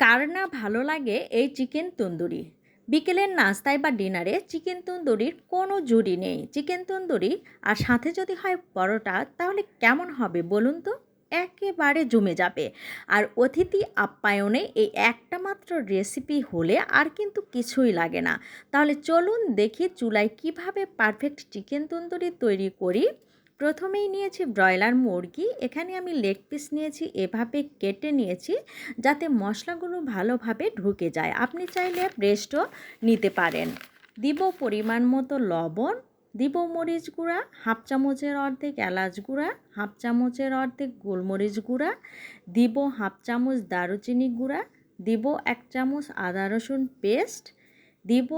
কার না ভালো লাগে এই চিকেন তন্দুরি? বিকেলের নাস্তায় বা ডিনারে চিকেন তন্দুরির কোনো জুড়ি নেই। চিকেন তন্দুরি আর সাথে যদি হয় পরোটা, তাহলে কেমন হবে বলুন তো? একেবারে জমে যাবে। আর অতিথি আপ্যায়নে এই একটা মাত্র রেসিপি হলে আর কিন্তু কিছুই লাগে না। তাহলে চলুন দেখি চুলায় কীভাবে পারফেক্ট চিকেন তন্দুরি তৈরি করি। প্রথমেই নিয়েছি ব্রয়লার মুরগি। এখানে আমি লেগ পিস নিয়েছি, এভাবে কেটে নিয়েছি যাতে মশলাগুলো ভালোভাবে ঢুকে যায়। আপনি চাইলে ব্রেস্টও নিতে পারেন। দিব পরিমাণ মতো লবণ, দিব মরিচ গুঁড়া, হাফ চামচের অর্ধেক এলাচ গুঁড়া, হাফ চামচের অর্ধেক গোলমরিচ গুঁড়া, দিব হাফ চামচ দারুচিনি গুঁড়া, দিব এক চামচ আদা রসুন পেস্ট, দিব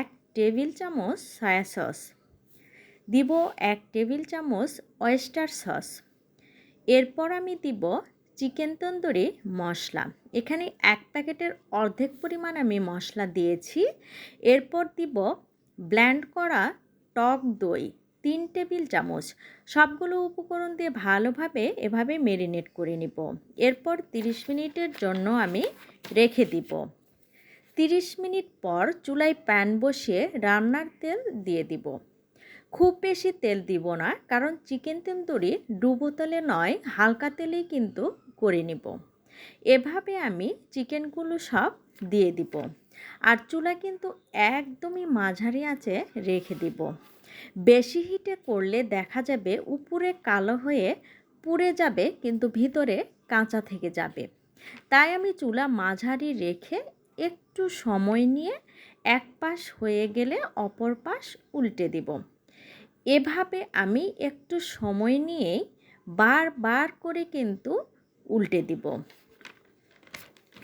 এক টেবিল চামচ সয়া সস। দিব এক টেবিল চামচ ওয়েস্টার সস এরপর আমি দিব চিকেন তন্দুরি মশলা। এখানে এক প্যাকেটের অর্ধেক পরিমাণ আমি মশলা দিয়েছি। এরপর দিব ব্ল্যান্ড করা টক দই তিন টেবিল চামচ। সবগুলো উপকরণ দিয়ে ভালোভাবে এভাবে মেরিনেট করে নিব। এরপর 30 মিনিটের জন্য আমি রেখে দিব। 30 মিনিট পর চুলায় প্যান বসিয়ে রান্নার তেল দিয়ে দিব। খুব বেশি তেল দিব না, কারণ চিকেন তন্দুরি ডুবো তেলে নয়, হালকা তেলেই কিন্তু করে নিব। এভাবে আমি চিকেনগুলো সব দিয়ে দিব। আর চুলা কিন্তু একদমই মাঝারি আছে, রেখে দিব। বেশি হিটে করলে দেখা যাবে উপরে কালো হয়ে পুড়ে যাবে, কিন্তু ভিতরে কাঁচা থেকে যাবে। তাই আমি চুলা মাঝারি রেখে একটু সময় নিয়ে এক পাশ হয়ে গেলে অপর পাশ উল্টে দিব। এভাবে আমি একটু সময় নিয়েই বারবার করে কিন্তু উল্টে দিব।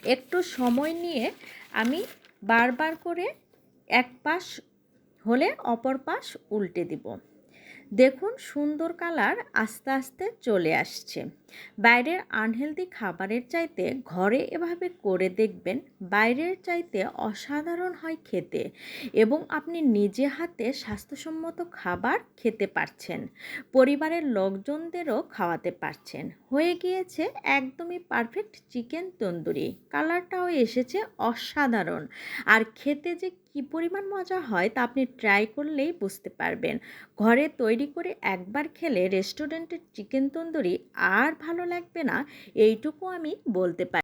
একটু সময় নিয়ে আমি বারবার করে এক পাশ হলে অপর পাশ উল্টে দিব। দেখুন সুন্দর কালার আস্তে আস্তে চলে আসছে। বাইরের আনহেলদি খাবারের চাইতে ঘরে এভাবে করে দেখবেন বাইরের চাইতে অসাধারণ হয় খেতে এবং আপনি নিজে হাতে স্বাস্থ্যসম্মত খাবার খেতে পারছেন, পরিবারের লোকজনদেরও খাওয়াতে পারছেন। হয়ে গিয়েছে একদমই পারফেক্ট চিকেন তন্দুরি। কালারটাও এসেছে অসাধারণ। আর খেতে যে কি পরিমাণ মজা হয় তা আপনি ট্রাই করলেই বুঝতে পারবেন। ঘরে তৈরি করে একবার খেলে রেস্টুরেন্টের চিকেন তন্দুরি আর ভালো লাগবে না, এইটুকু আমি বলতে পারি